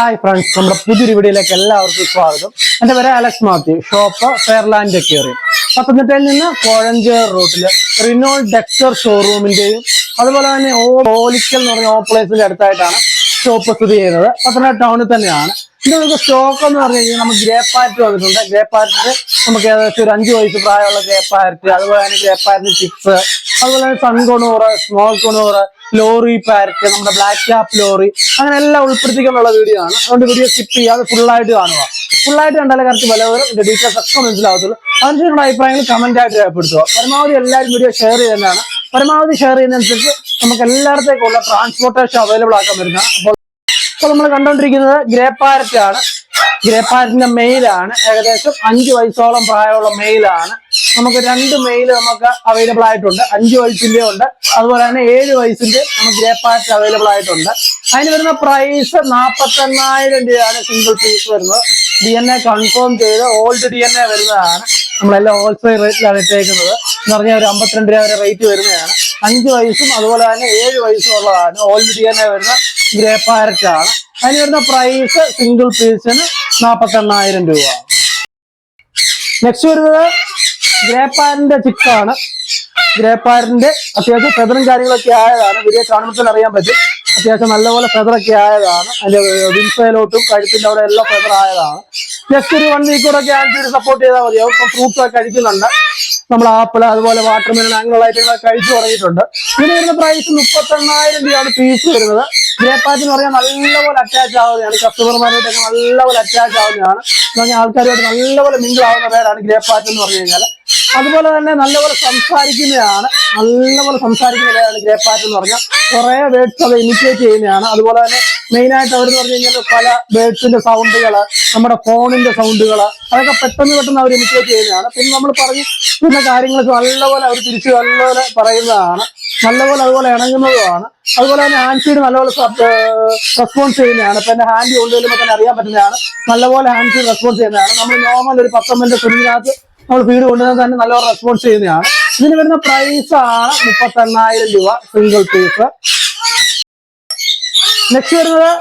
Hi friends നമ്മുടെ പുതിയൊരു വീഡിയോയിലേക്ക് എല്ലാവർക്കും സ്വാഗതം. എന്റെ പേര് അലക്സ് മാത്യു. ഷോപ്പ് ഫെയർലാൻഡ് കയറി പത്തനംതിട്ടയിൽ നിന്ന് കോഴഞ്ചേർ റോട്ടിൽ റിനോൾ ഡെക്സ്റ്റർ ഷോറൂമിന്റെയും അതുപോലെ തന്നെ ഓലിക്കൽ എന്ന് പറഞ്ഞ ഓപ്ലേസിന്റെ അടുത്തായിട്ടാണ് ഷോപ്പ് സ്ഥിതി ചെയ്യുന്നത്. പത്തനംതിട്ട ടൗണിൽ തന്നെയാണ്. ഇത് നമുക്ക് സ്റ്റോക്ക് എന്ന് പറഞ്ഞു കഴിഞ്ഞാൽ നമുക്ക് ഗ്രേ പാറ്റ് വന്നിട്ടുണ്ട്. ഗ്രേ പാറ്റിന് നമുക്ക് ഏകദേശം ഒരു അഞ്ച് വയസ്സ് പ്രായമുള്ള ഗ്രേ പാറ്റ് അതുപോലെ തന്നെ ഗ്രേ പാറ്റിന് ചിപ്സ് അതുപോലെ തന്നെ sun conure small conure lory parrot നമ്മുടെ ബ്ലാക്ക് ക്യാപ് ലോറി അങ്ങനെ എല്ലാം ഉൾപ്പെടുത്തിക്കൊണ്ടുള്ള വീഡിയോ ആണ്. അതുകൊണ്ട് വീഡിയോ സ്കിപ്പ് ചെയ്യാതെ ഫുള്ളായിട്ട് കാണുക. ഫുള്ളായിട്ട് കണ്ടാലേ കറക്റ്റ് വിലവരും ഇതിന്റെ ഡീറ്റെയിൽസ് ഒക്കെ മനസ്സിലാവത്തുള്ളൂ. അതിന് നിങ്ങളുടെ അഭിപ്രായങ്ങൾ കമന്റ് ആയിട്ട് രേഖപ്പെടുത്തുക. പരമാവധി എല്ലാവരും വീഡിയോ ഷെയർ ചെയ്യുന്നതാണ് പരമാവധി ഷെയർ ചെയ്യുന്നതനുസരിച്ച് നമുക്ക് എല്ലായിടത്തേക്കുള്ള ട്രാൻസ്പോർട്ടേഷൻ അവൈലബിൾ ആക്കാൻ വരുന്ന അപ്പോൾ നമ്മൾ കണ്ടുകൊണ്ടിരിക്കുന്നത് ഗ്രേ പാരറ്റ് ആണ്. ഗ്രേ പാരറ്റിന്റെ മെയിലാണ്. ഏകദേശം അഞ്ച് വയസ്സോളം പ്രായമുള്ള മെയിലാണ്. നമുക്ക് രണ്ട് മെയിൽ നമുക്ക് അവൈലബിൾ ആയിട്ടുണ്ട്. അഞ്ച് വയസ്സിന്റെ ഉണ്ട്. അതുപോലെ തന്നെ ഏഴ് വയസ്സിന്റെ നമുക്ക് ഗ്രേപ്പാറ്റ് അവൈലബിൾ ആയിട്ടുണ്ട്. അതിന് വരുന്ന പ്രൈസ് നാൽപ്പത്തെണ്ണായിരം രൂപയാണ് സിംഗിൾ പീസ് വരുന്നത്. ഡി എൻ എ കൺഫേം ചെയ്ത് ഓൾഡ് ഡി എൻ എ വരുന്നതാണ്. നമ്മളെല്ലാം ഹോൾസെയിൽ റേറ്റിലാണ് ഇട്ടേക്കുന്നത്. എന്ന് പറഞ്ഞാൽ ഒരു അമ്പത്തിരണ്ട് രൂപ വരെ റേറ്റ് വരുന്നതാണ്. അഞ്ച് വയസ്സും അതുപോലെ തന്നെ ഏഴ് വയസ്സും ഉള്ളതാണ് ഓൾഡ് ഡി എൻ എ വരുന്ന ഗ്രേ പാരറ്റ് ആണ്. അതിന് വരുന്ന പ്രൈസ് സിംഗിൾ പീസിന് നാൽപ്പത്തി എണ്ണായിരം രൂപ. നെക്സ്റ്റ് വരുന്നത് ഗ്രേ പാരന്റെ ചിക്കാണ് ഗ്രേ പാരന്റെ അത്യാവശ്യം ഫെദറും കാര്യങ്ങളൊക്കെ ആയതാണ്. വലിയ കാണുമ്പോൾ അറിയാൻ പറ്റും. അത്യാവശ്യം നല്ലപോലെ ഫെദറൊക്കെ ആയതാണ്. അതിന്റെ വിൻസയിലോട്ടും കഴുത്തിന്റെ അവിടെ എല്ലാം ഫെദർ ആയതാണ്. ജസ്റ്റ് ഒരു വൺ വീക്ക് കൂടെ ആന്റി സപ്പോർട്ട് ചെയ്താൽ മതിയാവും ഇപ്പം ഫ്രൂട്ട്സ് ഒക്കെ കഴിക്കുന്നുണ്ട്. നമ്മൾ ആപ്പിൾ അതുപോലെ വാട്ടർമെലൺ അങ്ങനെയുള്ള ഐറ്റങ്ങളൊക്കെ കഴിച്ചു തുടങ്ങിയിട്ടുണ്ട്. ഇതിന് വരുന്ന പ്രൈസ് മുപ്പത്തെണ്ണായിരം രൂപയാണ് പീസ് വരുന്നത്. ഗ്രേ എന്ന് പറഞ്ഞാൽ നല്ലപോലെ അറ്റാച്ച് ആവുന്നതാണ്. കസ്റ്റമർമാരായിട്ടൊക്കെ നല്ലപോലെ അറ്റാച്ച് ആവുന്നതാണ്. എന്ന് പറഞ്ഞാൽ ആൾക്കാരുമായിട്ട് നല്ലപോലെ മിങ്കിൾ ആവുന്ന പേരാണ് ഗ്രേ എന്ന് പറഞ്ഞു കഴിഞ്ഞാൽ അതുപോലെ തന്നെ നല്ലപോലെ സംസാരിക്കുന്നതാണ് നല്ലപോലെ സംസാരിക്കുന്ന ഗ്രേപ്പാറ്റ് ഗ്രേ പാറ്റ് എന്ന് പറഞ്ഞാൽ. കുറെ വേർഡ്സ് അത് ഇമിറ്റേറ്റ് ചെയ്യുന്നതാണ്. അതുപോലെ തന്നെ മെയിൻ ആയിട്ട് അവർ പറഞ്ഞു കഴിഞ്ഞാൽ പല ബേഡ്സിന്റെ സൗണ്ടുകൾ നമ്മുടെ ഫോണിന്റെ സൗണ്ടുകൾ അതൊക്കെ പെട്ടെന്ന് പെട്ടെന്ന് അവർ ഇമിറ്റേറ്റ് ചെയ്യുന്നതാണ്. പിന്നെ നമ്മൾ പറഞ്ഞു പിന്നെ കാര്യങ്ങളൊക്കെ നല്ലപോലെ അവർ തിരിച്ച് നല്ലപോലെ പറയുന്നതാണ്. നല്ലപോലെ അതുപോലെ ഇണങ്ങുന്നതുമാണ്. അതുപോലെ തന്നെ ഹാൻഡ് നല്ലപോലെ റെസ്പോൺസ് ചെയ്യുന്നതാണ്. ഇപ്പൊ എന്റെ ഹാൻഡ് കൊണ്ടുവരുമ്പോൾ തന്നെ അറിയാൻ പറ്റുന്നതാണ്. നല്ലപോലെ ഹാൻഡ് റെസ്പോൺസ് ചെയ്യുന്നതാണ്. നമ്മൾ നോർമൽ ഒരു പത്തൊമ്പതിന്റെ തുണിനകത്ത് നമ്മൾ ഫീഡ് കൊണ്ടുവന്നാൽ തന്നെ നല്ലൊരു റെസ്പോൺസ് ചെയ്യുന്നതാണ്. ഇതിന് വരുന്ന പ്രൈസ് ആണ് മുപ്പത്തെണ്ണായിരം രൂപ സിംഗിൾ പീസ് നെക്സ്റ്റ് വരുന്നത്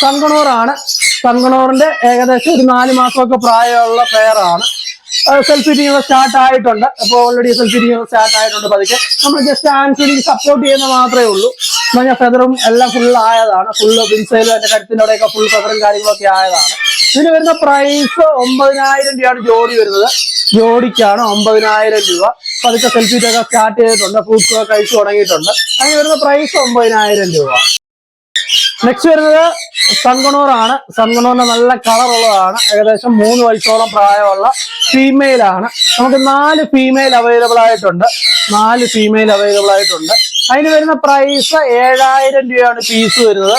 സൺകണോറാണ് സൺകണോറിന്റെ ഏകദേശം ഒരു നാല് മാസമൊക്കെ പ്രായമുള്ള പെയറാണ് സെൽഫ് ഫീഡിങ് സ്റ്റാർട്ട് ആയിട്ടുണ്ട്. അപ്പോൾ ഓൾറെഡി സെൽഫ് ഫീഡിങ് സ്റ്റാർട്ട് ആയിട്ടുണ്ട് പതുക്കെ. നമ്മൾ ജസ്റ്റ് ആൻഡ് സപ്പോർട്ട് ചെയ്യുന്ന മാത്രമേ ഉള്ളൂ. പറഞ്ഞാൽ ഫെദറും എല്ലാം ഫുൾ ആയതാണ്. ഫുള്ള് പിൻസൈലും എന്റെ കരുത്തിന്റെ അവിടെയൊക്കെ ഫുൾ ഫെദറും കാര്യങ്ങളൊക്കെ ആയതാണ്. ഇതിന് വരുന്ന പ്രൈസ് ഒമ്പതിനായിരം രൂപയാണ് ജോഡി വരുന്നത്. ജോഡിക്കാണ് ഒമ്പതിനായിരം രൂപ. അപ്പൊ അതൊക്കെ സെൽഫീറ്റൊക്കെ സ്റ്റാർട്ട് ചെയ്തിട്ടുണ്ട്. ഫ്രൂട്ട്സ് ഒക്കെ കഴിച്ചു തുടങ്ങിയിട്ടുണ്ട്. അതിന് വരുന്ന പ്രൈസ് ഒമ്പതിനായിരം രൂപ. നെക്സ്റ്റ് വരുന്നത് സൺകണൂർ ആണ്. സൺകണൂറിന്റെ നല്ല കളർ ഉള്ളതാണ്. ഏകദേശം മൂന്ന് വയസ്സോളം പ്രായമുള്ള ഫീമെയിൽ ആണ്. നമുക്ക് നാല് ഫീമെയിൽ അവൈലബിൾ ആയിട്ടുണ്ട്. നാല് ഫീമെയിൽ അവൈലബിൾ ആയിട്ടുണ്ട്. അതിന് വരുന്ന പ്രൈസ് ഏഴായിരം രൂപയാണ് പീസ് വരുന്നത്.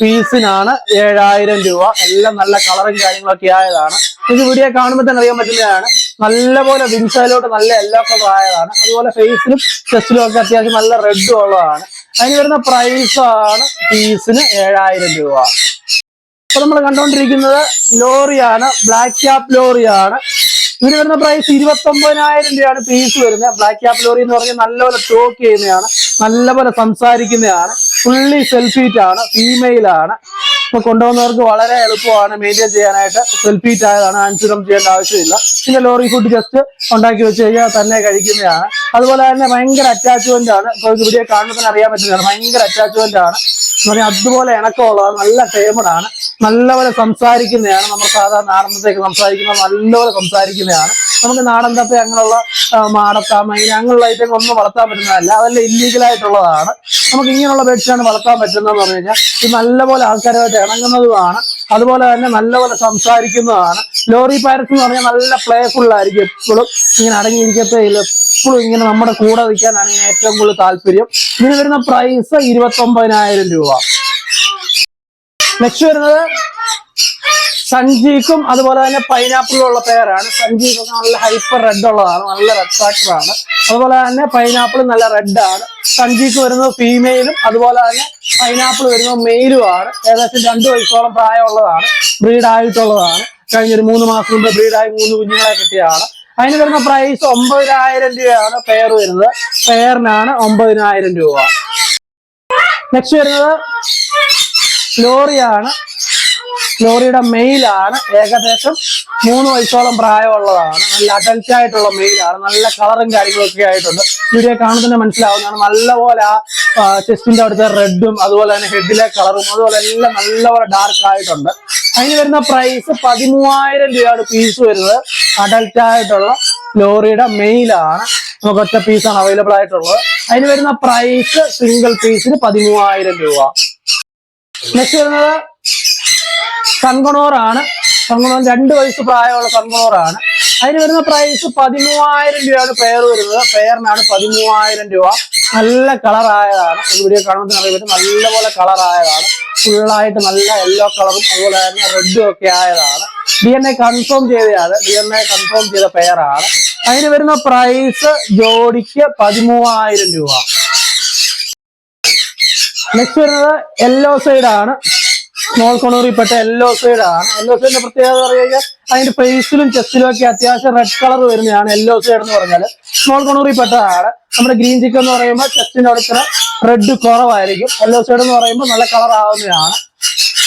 പീസിനാണ് ഏഴായിരം രൂപ. എല്ലാം നല്ല കളറും കാര്യങ്ങളൊക്കെ ആയതാണ്. ഇത് വീഡിയോ കാണുമ്പോൾ തന്നെ അറിയാൻ പറ്റുന്നതാണ്. നല്ല പോലെ വിൻസൈലോട്ട് നല്ല എല്ലാ കളർ ആയതാണ്. അതുപോലെ ഫേസിലും ചെസ്റ്റിലും ഒക്കെ അത്യാവശ്യം നല്ല റെഡും ഉള്ളതാണ്. അതിന് വരുന്ന പ്രൈസ് ആണ് പീസിന് ഏഴായിരം രൂപ. ഇപ്പൊ നമ്മൾ കണ്ടുകൊണ്ടിരിക്കുന്നത് ലോറിയാണ്. Black cap ലോറിയാണ്. ഇതിന് വരുന്ന പ്രൈസ് ഇരുപത്തി ഒമ്പതിനായിരം രൂപയാണ് പീസ് വരുന്നത്. ബ്ലാക്ക് ക്യാപ് ലോറി എന്ന് പറഞ്ഞാൽ നല്ലപോലെ ടോക്ക് ചെയ്യുന്നതാണ് നല്ലപോലെ സംസാരിക്കുന്നതാണ് ഫുള്ളി സെൽഫീറ്റ് ആണ് ഫീമെയിൽ ആണ്. ഇപ്പൊ കൊണ്ടുപോകുന്നവർക്ക് വളരെ എളുപ്പമാണ് മെയിന്റെയിൻ ചെയ്യാനായിട്ട് സെൽഫീറ്റ് ആയതാണ് ആൻസിഡം ചെയ്യേണ്ട ആവശ്യമില്ല. പിന്നെ ലോറി ഫുഡ് ജസ്റ്റ് ഉണ്ടാക്കി വെച്ച് കഴിഞ്ഞാൽ തന്നെ കഴിക്കുന്നതാണ്. അതുപോലെ തന്നെ ഭയങ്കര അറ്റാച്ച്മെന്റ് ആണ്. ഇപ്പൊ ഇവിടെ കാണുമ്പോൾ തന്നെ അറിയാൻ പറ്റുന്നതാണ്. ഭയങ്കര അറ്റാച്ച്മെന്റ് ആണ്. പറയാം അതുപോലെ ഇണക്കമുള്ളതാണ് നല്ല ടേമഡാണ്. നല്ലപോലെ സംസാരിക്കുന്നതാണ്. നമ്മൾ സാധാരണ നാടൻപത്തേക്ക് സംസാരിക്കുന്ന നല്ലപോലെ സംസാരിക്കുന്നതാണ്. നമുക്ക് നാടൻ തപ്പ അങ്ങനെയുള്ള മാടത്ത മൈന അങ്ങനെയുള്ള ഐറ്റങ്ങൾ ഒന്നും വളർത്താൻ പറ്റുന്നതല്ല. അതെല്ലാം ഇല്ലീഗലായിട്ടുള്ളതാണ് നമുക്ക് ഇങ്ങനെയുള്ള ബെഡ്ഷാണ് വളർത്താൻ പറ്റുന്നതെന്ന് പറഞ്ഞു കഴിഞ്ഞാൽ ഇത് നല്ലപോലെ ആൾക്കാരുമായിട്ട് ഇണങ്ങുന്നതുമാണ്. അതുപോലെ തന്നെ നല്ലപോലെ സംസാരിക്കുന്നതാണ്. ലോറി പാരറ്റ്സ് എന്ന് പറഞ്ഞാൽ നല്ല പ്ലേഫുള്ളായിരിക്കും എപ്പോഴും. ഇങ്ങനെ അടങ്ങിയിരിക്കത്തേ എപ്പോഴും ഇങ്ങനെ നമ്മുടെ കൂടെ വയ്ക്കാനാണ് ഏറ്റവും കൂടുതൽ താല്പര്യം. ഇതിന് വരുന്ന പ്രൈസ് ഇരുപത്തി ഒമ്പതിനായിരം രൂപ. നെക്സ്റ്റ് വരുന്നത് സഞ്ജീക്കും അതുപോലെ തന്നെ പൈനാപ്പിളും ഉള്ള പേരാണ് സഞ്ജീക്ക് നല്ല ഹൈപ്പർ റെഡ് ഉള്ളതാണ് നല്ല റെഡ് ഫാക്ടർ ആണ്. അതുപോലെ തന്നെ പൈനാപ്പിൾ നല്ല റെഡ് ആണ്. സഞ്ജീക്ക് വരുന്നത് ഫീമെയിലും അതുപോലെ തന്നെ പൈനാപ്പിൾ വരുന്നത് മെയിലും ആണ്. ഏകദേശം രണ്ടു വയസ്സോളം പ്രായമുള്ളതാണ് ബ്രീഡായിട്ടുള്ളതാണ് കഴിഞ്ഞൊരു മൂന്ന് മാസം മുമ്പ് ബ്രീഡായി മൂന്ന് കുഞ്ഞുങ്ങളെ കിട്ടിയതാണ്. അതിന് വരുന്ന പ്രൈസ് ഒമ്പതിനായിരം രൂപയാണ് പെയർ വരുന്നത്. പെയറിനാണ് ഒമ്പതിനായിരം രൂപ. നെക്സ്റ്റ് വരുന്നത് ലോറിയാണ്. ലോറിയുടെ മെയിലാണ് ഏകദേശം മൂന്ന് വയസ്സോളം പ്രായമുള്ളതാണ്. നല്ല അഡൽറ്റ് ആയിട്ടുള്ള മെയിലാണ് നല്ല കളറും കാര്യങ്ങളൊക്കെ ആയിട്ടുണ്ട്. വീഡിയോ കാണുന്നതിന് മനസ്സിലാവുന്നതാണ്. നല്ലപോലെ ആ ചെസ്റ്റിന്റെ അവിടുത്തെ റെഡും അതുപോലെ തന്നെ ഹെഡിലെ കളറും അതുപോലെ എല്ലാം നല്ലപോലെ ഡാർക്ക് ആയിട്ടുണ്ട്. അതിന് വരുന്ന പ്രൈസ് പതിമൂവായിരം രൂപയാണ് പീസ് വരുന്നത്. അഡൽറ്റ് ആയിട്ടുള്ള ലോറിയുടെ മെയിലാണ് നമുക്ക് ഒറ്റ പീസാണ് അവൈലബിൾ ആയിട്ടുള്ളത്. അതിന് വരുന്ന പ്രൈസ് സിംഗിൾ പീസിന് പതിമൂവായിരം രൂപ. നെക്സ്റ്റ് വരുന്നത് കൺകണോറാണ്. കൺകണോർ രണ്ട് വയസ്സ് പ്രായമുള്ള കൺകണോറാണ്. അതിന് വരുന്ന പ്രൈസ് പതിമൂവായിരം രൂപയാണ് പെയർ വരുന്നത്. പെയറിനാണ് പതിമൂവായിരം രൂപ. നല്ല കളറായതാണ് ഈ വീഡിയോ കാണുമ്പോൾ അറിയാൻ പറ്റും നല്ലപോലെ കളറായതാണ് ഫുള്ളായിട്ട് നല്ല യെല്ലോ കളറും അതുപോലെ തന്നെ റെഡും ഒക്കെ ആയതാണ്. ഡി എൻ എ കൺഫേം ചെയ്തതാണ്. ഡി എൻ എ കൺഫേം ചെയ്ത പെയറാണ് അതിന് വരുന്ന പ്രൈസ് ജോഡിക്ക് പതിമൂവായിരം രൂപ. നെക്സ്റ്റ് വരുന്നത് യെല്ലോ സൈഡാണ് സ്മോൾ കൊണൂറിൽപ്പെട്ട യെല്ലോ സൈഡ് ആണ്. യെല്ലോ സൈഡിന്റെ പ്രത്യേകത പറയുക അതിന്റെ ഫേസിലും ചെസ്റ്റിലും ഒക്കെ അത്യാവശ്യം റെഡ് കളർ വരുന്നതാണ് യെല്ലോ സൈഡ് എന്ന് പറഞ്ഞാൽ സ്മോൾ കൊണൂറിൽപ്പെട്ടതാണ് നമ്മുടെ ഗ്രീൻ ചിക്കൻ എന്ന് പറയുമ്പോൾ ചെസ്റ്റിന്റെ അടുത്ത റെഡ് കുറവായിരിക്കും. യെല്ലോ സൈഡ് എന്ന് പറയുമ്പോൾ നല്ല കളർ ആവുന്നതാണ്.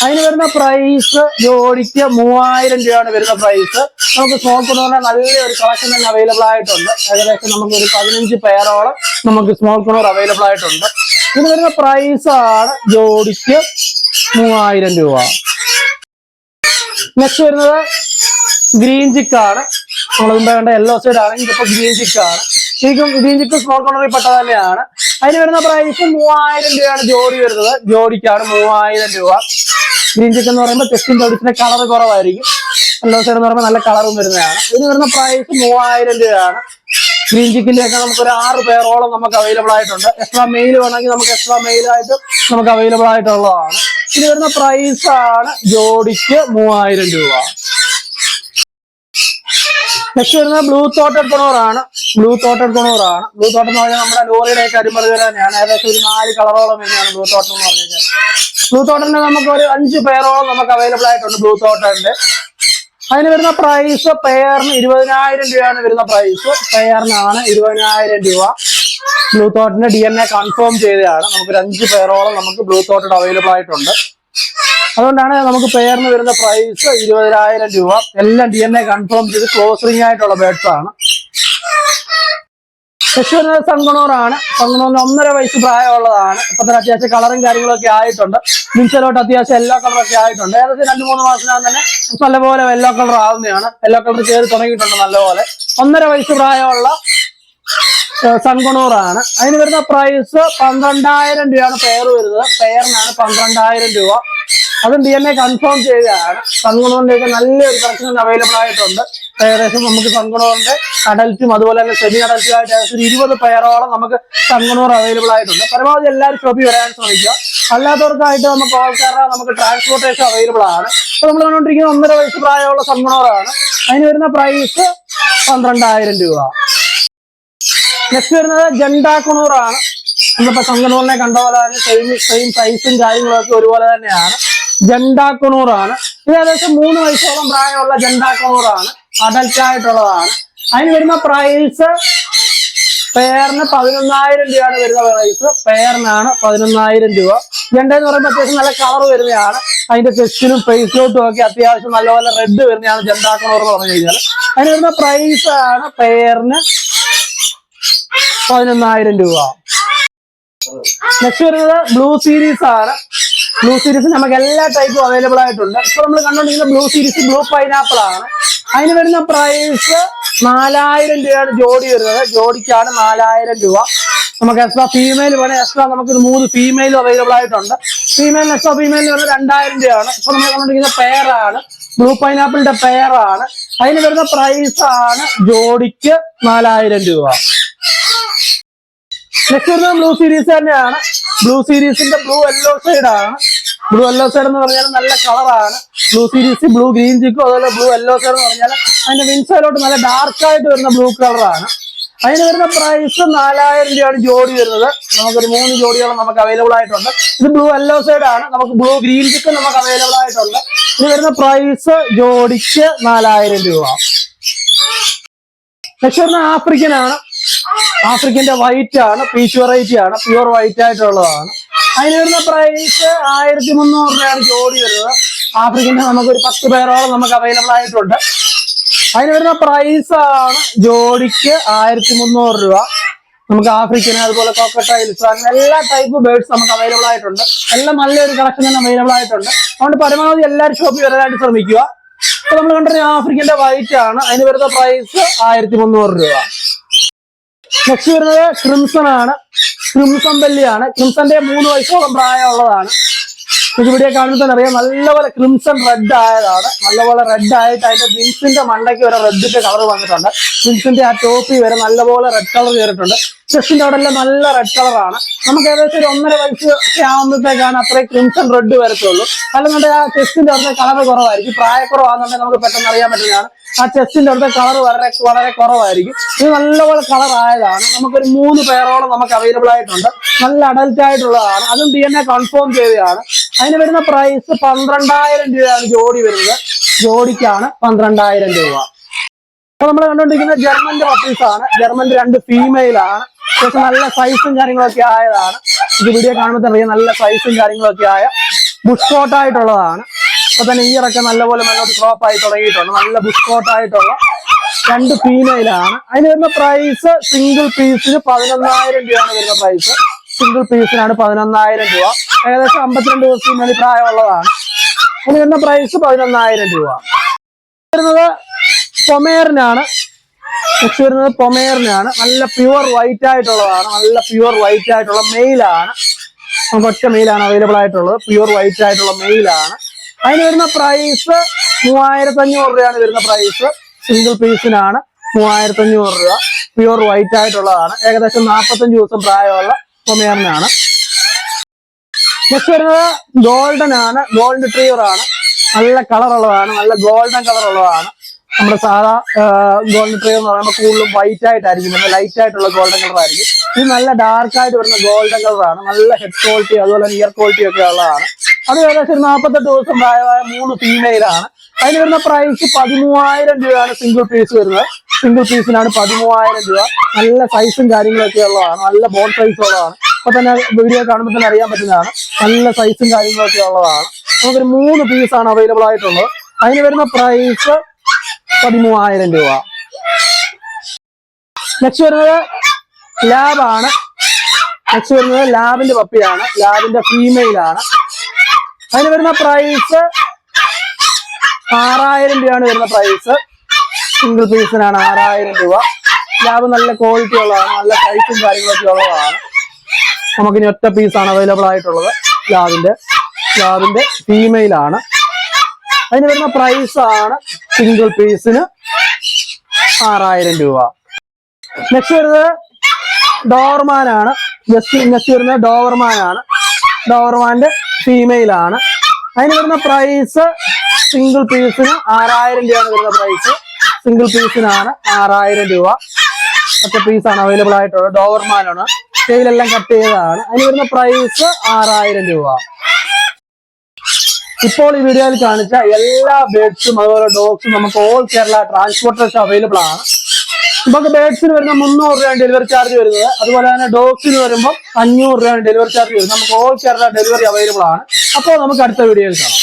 അതിന് വരുന്ന പ്രൈസ് ജോഡിക്ക് മൂവായിരം രൂപയാണ് വരുന്ന പ്രൈസ് നമുക്ക് സ്മോൾ കൊണൂറിന്റെ നല്ലൊരു കളക്ഷൻ തന്നെ അവൈലബിൾ ആയിട്ടുണ്ട്. ഏകദേശം നമുക്ക് ഒരു പതിനഞ്ച് പേരോളം നമുക്ക് സ്മോൾ കൊണൂർ അവൈലബിൾ ആയിട്ടുണ്ട്. ഇതിന് വരുന്ന പ്രൈസ് ആണ് ജോഡിക്ക് മൂവായിരം രൂപ. നെക്സ്റ്റ് വരുന്നത് ഗ്രീൻ ചിക്കാണ് നമ്മൾ വേണ്ട യെല്ലോ സൈഡ് ആണെങ്കിൽ ഇതിപ്പോ ഗ്രീൻ ചിക്കാണ് ശരിക്കും ഗ്രീൻ ചിക്ക് സ്മോൾ കോണറിൽ പെട്ട തന്നെയാണ്. അതിന് വരുന്ന പ്രൈസ് മൂവായിരം രൂപയാണ് ജോഡി വരുന്നത്. ജോഡിക്കാണ് മൂവായിരം രൂപ. ഗ്രീൻ ചിക്ക് എന്ന് പറയുമ്പോൾ ടെസ്റ്റിംഗ് ഒടിച്ചിന്റെ കളർ കുറവായിരിക്കും. യെല്ലോ സൈഡ് എന്ന് പറയുമ്പോൾ നല്ല കളറും വരുന്നതാണ്. ഇതിന് വരുന്ന പ്രൈസ് മൂവായിരം രൂപയാണ്. ഗ്രീൻ ചിക്കിന്റെ ഒക്കെ നമുക്ക് ഒരു ആറ് പേരോളം നമുക്ക് അവൈലബിൾ ആയിട്ടുണ്ട്. എക്സ്ട്രാ മെയിൽ വേണമെങ്കിൽ നമുക്ക് എക്സ്ട്രാ മെയിൽ ആയിട്ട് നമുക്ക് അവൈലബിൾ ആയിട്ടുള്ളതാണ്. ഇനി വരുന്ന പ്രൈസ് ആണ് ജോഡിക്ക് മൂവായിരം രൂപ. നെക്സ്റ്റ് വരുന്നത് ബ്ലൂ തോട്ടഡ് കൊണൂറാണ് ബ്ലൂ തോട്ടഡ് കൊണൂറാണ് ബ്ലൂ തോട്ടം എന്ന് പറഞ്ഞാൽ നമ്മുടെ ലോറിയുടെ ഒക്കെ അരിമറി തന്നെയാണ്. ഏകദേശം ഒരു നാല് കളറോളം തന്നെയാണ് ബ്ലൂ തോട്ടം എന്ന് പറഞ്ഞത്. ബ്ലൂ തോട്ടറിന് നമുക്ക് ഒരു അഞ്ച് പേരോളം നമുക്ക് അവൈലബിൾ ആയിട്ടുണ്ട് ബ്ലൂ തോട്ടറിന്റെ അതിന് വരുന്ന പ്രൈസ് പെയറിന് ഇരുപതിനായിരം രൂപയാണ് വരുന്ന പ്രൈസ് പെയറിനാണ് ഇരുപതിനായിരം രൂപ. ബ്ലൂ തോട്ടിന്റെ ഡി എൻ എ കൺഫേം ചെയ്തതാണ്. നമുക്ക് ഒരു അഞ്ച് പേരോളം നമുക്ക് ബ്ലൂ തോട്ടഡ് അവൈലബിൾ ആയിട്ടുണ്ട്. അതുകൊണ്ടാണ് നമുക്ക് പെയറിന് വരുന്ന പ്രൈസ് ഇരുപതിനായിരം രൂപ. എല്ലാം ഡി എൻ എ കൺഫേം ചെയ്ത് ക്ലോസിംഗ് ആയിട്ടുള്ള ബേഡ്സ് ആണ്. നെക്സ്റ്റ് വരുന്നത് സൺകുണൂറാണ് സൺകുണൂറിന് ഒന്നര വയസ്സ് പ്രായമുള്ളതാണ്. ഇപ്പൊ തന്നെ അത്യാവശ്യം കളറും കാര്യങ്ങളൊക്കെ ആയിട്ടുണ്ട്. മിൻസലോട്ട് അത്യാവശ്യം യെല്ലോ കളറൊക്കെ ആയിട്ടുണ്ട്. ഏകദേശം രണ്ടു മൂന്ന് മാസത്തിനകം തന്നെ നല്ലപോലെ യെല്ലോ കളർ ആവുന്നതാണ്. യെല്ലോ കളർ കയറി തുടങ്ങിയിട്ടുണ്ട് നല്ലപോലെ. ഒന്നര വയസ്സ് പ്രായമുള്ള സൺകുണൂറാണ് അതിന് വരുന്ന പ്രൈസ് പന്ത്രണ്ടായിരം രൂപയാണ് പെയർ വരുന്നത്. പെയറിനാണ് പന്ത്രണ്ടായിരം രൂപ. അതും ഡി എൻ എ കൺഫേം ചെയ്തതാണ് സൺകുണൂറിന്റെ നല്ലൊരു കളക്ഷൻ അവൈലബിൾ ആയിട്ടുണ്ട്. ഏകദേശം നമുക്ക് സൺകുണൂറിന്റെ അഡൽറ്റും അതുപോലെ തന്നെ സെമി അഡൽറ്റും ആയിട്ട് ഏകദേശം ഒരു ഇരുപത് പേരോളം നമുക്ക് സൺകുണൂർ അവൈലബിൾ ആയിട്ടുണ്ട്. പരമാവധി എല്ലാവരും ഷോപ്പിൽ വരാൻ ശ്രമിക്കുക. അല്ലാത്തവർക്കായിട്ട് നമുക്ക് ആൾക്കാരുടെ നമുക്ക് ട്രാൻസ്പോർട്ടേഷൻ അവൈലബിൾ ആണ്. അപ്പൊ നമ്മൾ കണ്ടുകൊണ്ടിരിക്കുന്ന ഒന്നര വയസ്സ് പ്രായമുള്ള സൺകുണൂറാണ് അതിന് വരുന്ന പ്രൈസ് പന്ത്രണ്ടായിരം രൂപ. നെക്സ്റ്റ് വരുന്നത് ജണ്ടാക്കുണൂറാണ് നമ്മളിപ്പോ സംഗനൂറിനെ കണ്ട പോലെ തന്നെ സെയിം സെയിം സൈസും കാര്യങ്ങളൊക്കെ ഒരുപോലെ തന്നെയാണ്. ജണ്ടാക്കുണൂറാണ്. ഇത് ഏകദേശം മൂന്ന് വയസ്സോളം പ്രായമുള്ള ജണ്ടാക്കണൂറാണ്. അഡൽറ്റായിട്ടുള്ളതാണ് അതിന് വരുന്ന പ്രൈസ് പെയറിന് പതിനൊന്നായിരം രൂപയാണ് വരുന്ന പ്രൈസ് പെയറിനാണ് പതിനൊന്നായിരം രൂപ. ജണ്ട എന്ന് പറയുമ്പോൾ അത്യാവശ്യം നല്ല കളർ വരുന്നതാണ്. അതിന്റെ ചെസ്റ്റിനും ഫേസിലോട്ടും ഒക്കെ അത്യാവശ്യം നല്ലപോലെ റെഡ് വരുന്നതാണ് ജണ്ടാക്കണൂർ എന്ന് പറഞ്ഞു കഴിഞ്ഞാൽ അതിന് വരുന്ന പ്രൈസ് ആണ് പെയറിന് പതിനൊന്നായിരം രൂപ. നെക്സ്റ്റ് വരുന്നത് ബ്ലൂ സീരീസ് ആണ്. ബ്ലൂ സീരീസ് നമുക്ക് എല്ലാ ടൈപ്പും അവൈലബിൾ ആയിട്ടുണ്ട്. ഇപ്പൊ നമ്മൾ കണ്ടുകൊണ്ടിരിക്കുന്ന ബ്ലൂ സീരീസ് ബ്ലൂ പൈനാപ്പിൾ ആണ്. അതിന് വരുന്ന പ്രൈസ് നാലായിരം രൂപയാണ് ജോഡി വരുന്നത്. ജോഡിക്കാണ് നാലായിരം രൂപ. നമുക്ക് എക്സ്ട്രാ ഫീമെയിൽ വേണേൽ എക്സ്ട്രാ നമുക്ക് മൂന്ന് ഫീമെയിലും അവൈലബിൾ ആയിട്ടുണ്ട്. ഫീമെയിൽ എക്സ്ട്രാ ഫീമെയിൽ വരുന്നത് രണ്ടായിരം രൂപയാണ്. ഇപ്പൊ നമ്മൾ കണ്ടുകൊണ്ടിരിക്കുന്ന പെയറാണ് ബ്ലൂ പൈനാപ്പിളിന്റെ പെയറാണ് അതിന് വരുന്ന പ്രൈസ് ആണ് ജോഡിക്ക് നാലായിരം രൂപ. നെക്സ്റ്റ് വരുന്നത് ബ്ലൂ സീരീസ് തന്നെയാണ്. ബ്ലൂ സീരീസിന്റെ ബ്ലൂ യെല്ലോ സൈഡ് ആണ്. ബ്ലൂ യെല്ലോ സൈഡ് എന്ന് പറഞ്ഞാൽ നല്ല കളറാണ് ബ്ലൂ സീരീസ് ബ്ലൂ ഗ്രീൻ ചിക്കും അതുപോലെ ബ്ലൂ യെല്ലോ സൈഡ് എന്ന് പറഞ്ഞാൽ അതിന്റെ വിൻസൈഡിലോട്ട് നല്ല ഡാർക്ക് ആയിട്ട് വരുന്ന ബ്ലൂ കളറാണ് അതിന് വരുന്ന പ്രൈസ് നാലായിരം രൂപയാണ് ജോഡി വരുന്നത്. നമുക്കൊരു മൂന്ന് ജോഡികളും നമുക്ക് അവൈലബിൾ ആയിട്ടുണ്ട്. ഇത് ബ്ലൂ യെല്ലോ സൈഡ് ആണ്. നമുക്ക് ബ്ലൂ ഗ്രീൻ ചിക്കൻ നമുക്ക് അവൈലബിൾ ആയിട്ടുണ്ട്. ഇത് വരുന്ന പ്രൈസ് ജോഡിക്ക് നാലായിരം രൂപ. പക്ഷെ വരുന്ന ആഫ്രിക്കൻ ആണ് ആഫ്രിക്കന്റെ വൈറ്റ് ആണ് പീച്ച് വെറൈറ്റി ആണ് പ്യുവർ വൈറ്റ് ആയിട്ടുള്ളതാണ്. അതിന് വരുന്ന പ്രൈസ് ആയിരത്തി മുന്നൂറ് രൂപയാണ് ജോഡി വരുന്നത്. ആഫ്രിക്കന്റെ നമുക്ക് ഒരു പത്ത് പേരോളം നമുക്ക് അവൈലബിൾ ആയിട്ടുണ്ട്. അതിന് വരുന്ന പ്രൈസ് ആണ് ജോഡിക്ക് ആയിരത്തി മുന്നൂറ് രൂപ. നമുക്ക് ആഫ്രിക്കൻ അതുപോലെ കോക്കട്ടൈൽസ് അങ്ങനെ എല്ലാ ടൈപ്പ് ബേർഡ്സ് നമുക്ക് അവൈലബിൾ ആയിട്ടുണ്ട്. എല്ലാം നല്ലൊരു കളക്ഷൻ തന്നെ അവൈലബിൾ ആയിട്ടുണ്ട്. അതുകൊണ്ട് പരമാവധി എല്ലാവരും ഷോപ്പിൽ വരാനായിട്ട് ശ്രമിക്കുക. അപ്പൊ നമ്മൾ കണ്ടത് ആഫ്രിക്കന്റെ വൈറ്റ് ആണ്. അതിന് വരുന്ന പ്രൈസ് ആയിരത്തി മുന്നൂറ് രൂപ. നെക്സ്റ്റ് വരുന്നത് ക്രിംസൺ ആണ്. ക്രിംസൺ ബെല്ലിയാണ് ക്രിംസന്റെ മൂന്ന് വയസ്സോളം പ്രായമുള്ളതാണ്. ഇത് ഇവിടെ കാണുമ്പോൾ തന്നെ അറിയാം. നല്ലപോലെ ക്രിംസൺ റെഡ് ആയതാണ്. നല്ലപോലെ റെഡ് ആയിട്ട് അതിന്റെ വിങ്സിന്റെ മണ്ടയ്ക്ക് വരെ റെഡിന്റെ കളർ വന്നിട്ടുണ്ട്. വിങ്സിന്റെ ആ ടോപ്പി വരെ നല്ലപോലെ റെഡ് കളർ കയറിയിട്ടുണ്ട് ചെസ്റ്റിന്റെ അവിടെ എല്ലാം നല്ല റെഡ് കളറാണ് നമുക്ക് ഏകദേശം ഒരു ഒന്നര വയസ്സ് ഒക്കെ ആവുമ്പോഴത്തേക്കാണ് അത്രയും ക്രിംസൺ റെഡ് വരത്തുള്ളൂ. അല്ലെന്നുണ്ടെങ്കിൽ ആ ചെസ്റ്റിന്റെ അവിടുത്തെ കളർ കുറവായിരിക്കും. പ്രായക്കുറവാണെന്നുണ്ടെങ്കിൽ നമുക്ക് പെട്ടെന്ന് അറിയാൻ പറ്റുന്നതാണ്. ആ ചെസ്റ്റിന്റെ അവിടുത്തെ കളർ വളരെ വളരെ കുറവായിരിക്കും. ഇത് നല്ലപോലെ കളർ ആയതാണ്. നമുക്കൊരു മൂന്ന് പേരോളം നമുക്ക് അവൈലബിൾ ആയിട്ടുണ്ട്. നല്ല അഡൽറ്റ് ആയിട്ടുള്ളതാണ്. അതും ഡി എൻ എ കൺഫേം ചെയ്തതാണ്. അതിന് വരുന്ന പ്രൈസ് പന്ത്രണ്ടായിരം രൂപയാണ് ജോഡി വരുന്നത്. ജോഡിക്കാണ് പന്ത്രണ്ടായിരം രൂപ. അപ്പൊ നമ്മൾ കണ്ടുകൊണ്ടിരിക്കുന്നത് ജർമ്മന്റെ പപ്പീസ് ആണ്. ജർമ്മന്റെ രണ്ട് ഫീമെയിൽ ആണ്. അത്യാവശ്യം നല്ല സൈസും കാര്യങ്ങളൊക്കെ ആയതാണ്. ഇത് വീഡിയോ കാണുമ്പോൾ തന്നെ നല്ല സൈസും കാര്യങ്ങളൊക്കെ ആയ ബുഷ് കോട്ട് ആയിട്ടുള്ളതാണ്. അപ്പൊ തന്നെ ഇയറൊക്കെ നല്ലപോലെ നല്ലൊരു ക്രോപ്പ് ആയി തുടങ്ങിയിട്ടുണ്ട്. നല്ല ബുഷ് കോട്ട് ആയിട്ടുള്ള രണ്ട് ഫീമെയിലാണ് അതിന് വരുന്ന പ്രൈസ് സിംഗിൾ പീസിന് പതിനൊന്നായിരം രൂപയാണ് വരുന്ന പ്രൈസ് സിംഗിൾ പീസിനാണ് പതിനൊന്നായിരം രൂപ. ഏകദേശം അമ്പത്തിരണ്ട് ദിവസം മേളിൽ പ്രായമുള്ളതാണ്. അതിന് വരുന്ന പ്രൈസ് പതിനൊന്നായിരം രൂപ. വരുന്നത് പൊമേറിനാണ് നെക്സ്റ്റ് വരുന്നത് പൊമേറിനാണ് നല്ല പ്യുവർ വൈറ്റ് ആയിട്ടുള്ളതാണ്. നല്ല പ്യുവർ വൈറ്റ് ആയിട്ടുള്ള മെയിലാണ് നമുക്ക് ഒറ്റ മെയിലാണ് അവൈലബിൾ ആയിട്ടുള്ളത്. പ്യുവർ വൈറ്റ് ആയിട്ടുള്ള മെയിലാണ് അതിന് വരുന്ന പ്രൈസ് മൂവായിരത്തി അഞ്ഞൂറ് രൂപയാണ് വരുന്ന പ്രൈസ് സിംഗിൾ പീസിനാണ് മൂവായിരത്തി അഞ്ഞൂറ് രൂപ. പ്യുവർ വൈറ്റ് ആയിട്ടുള്ളതാണ്. ഏകദേശം നാൽപ്പത്തഞ്ച് ദിവസം പ്രായമുള്ള പൊമേറിനാണ്. നെക്സ്റ്റ് വരുന്നത് ഗോൾഡൻ ആണ്. ഗോൾഡ് ട്രീവർ ആണ്. നല്ല കളർ ഉള്ളതാണ്. നല്ല ഗോൾഡൻ കളർ ഉള്ളതാണ്. നമ്മുടെ സാധാ ഗോൾഡൻ ട്രീവർ എന്ന് പറയുമ്പോൾ കൂടുതലും വൈറ്റ് ആയിട്ടായിരിക്കും നല്ല ലൈറ്റ് ആയിട്ടുള്ള ഗോൾഡൻ കളർ ആയിരിക്കും. ഇത് നല്ല ഡാർക്ക് ആയിട്ട് വരുന്ന ഗോൾഡൻ കളറാണ് നല്ല ഹെഡ് ക്വാളിറ്റി അതുപോലെ തന്നെ ഇയർ ക്വാളിറ്റി ഒക്കെ ഉള്ളതാണ്. അത് ഏകദേശം ഒരു നാൽപ്പത്തെട്ട് ദിവസം പ്രായമായ മൂന്ന് ഫീമെയിലാണ് അതിന് വരുന്ന പ്രൈസ് പതിമൂവായിരം രൂപയാണ് സിംഗിൾ പീസ് വരുന്നത്. സിംഗിൾ പീസിനാണ് പതിമൂവായിരം രൂപ. നല്ല സൈസും കാര്യങ്ങളൊക്കെ ഉള്ളതാണ്. നല്ല ബോൾ സൈസ് ഉള്ളതാണ്. അപ്പൊ തന്നെ വീഡിയോ കാണുമ്പോൾ തന്നെ അറിയാൻ പറ്റുന്നതാണ്. നല്ല സൈസും കാര്യങ്ങളൊക്കെ ഉള്ളതാണ്. നമുക്കൊരു മൂന്ന് പീസാണ് അവൈലബിൾ ആയിട്ടുള്ളത്. അതിന് വരുന്ന പ്രൈസ് പതിമൂവായിരം രൂപ. നെക്സ്റ്റ് വരുന്നത് ലാബാണ് നെക്സ്റ്റ് വരുന്നത് ലാബിന്റെ പപ്പിയാണ്. ലാബിന്റെ ഫീമെയിൽ ആണ്. അതിന് വരുന്ന പ്രൈസ് ആറായിരം രൂപയാണ് വരുന്ന പ്രൈസ് സിംഗിൾ പീസിനാണ് ആറായിരം രൂപ. ലാബ് നല്ല ക്വാളിറ്റി ഉള്ളതാണ് നല്ല സൈസും കാര്യങ്ങളൊക്കെ ഉള്ളതാണ്. നമുക്കിനി ഒറ്റ പീസാണ് അവൈലബിൾ ആയിട്ടുള്ളത്. ലാബിന്റെ ലാബിന്റെ ഫീമെയിൽ ആണ്. അതിന് വരുന്ന പ്രൈസ് ആണ് സിംഗിൾ പീസിന് ആറായിരം രൂപ. നെക്സ്റ്റ് വരുന്നത് ഡോവർമാൻ ആണ്. ജസ്റ്റ് നെക്സ്റ്റ് വരുന്നത് ഡോവർമാൻ ആണ്. ഡോവർമാന്റെ ഫീമെയിൽ ആണ്. അതിന് വരുന്ന പ്രൈസ് സിംഗിൾ പീസിന് ആറായിരം രൂപയാണ് വരുന്ന പ്രൈസ് സിംഗിൾ പീസിനാണ് ആറായിരം രൂപ. ഒറ്റ പീസാണ് അവൈലബിൾ ആയിട്ടുള്ളത്. ഡോവർമാനാണ് ടെയിലെല്ലാം കട്ട് ചെയ്തതാണ്. അതിന് വരുന്ന പ്രൈസ് ആറായിരം രൂപ. ഇപ്പോൾ ഈ വീഡിയോയിൽ കാണിച്ച എല്ലാ ബേഡ്സും അതുപോലെ ഡോഗ്സും നമുക്ക് ഓൾ കേരള ട്രാൻസ്പോർട്ടേഷൻ അവൈലബിൾ ആണ്. നമുക്ക് ബേഡ്സിന് വരുന്ന മുന്നൂറ് രൂപയാണ് ഡെലിവറി ചാർജ് വരുന്നത്. അതുപോലെ തന്നെ ഡോഗ്സിന് വരുമ്പോൾ അഞ്ഞൂറ് രൂപയാണ് ഡെലിവറി ചാർജ് വരുന്നത്. നമുക്ക് ഓൾ കേരള ഡെലിവറി അവൈലബിൾ ആണ്. അപ്പോൾ നമുക്ക് അടുത്ത വീഡിയോയിൽ കാണാം.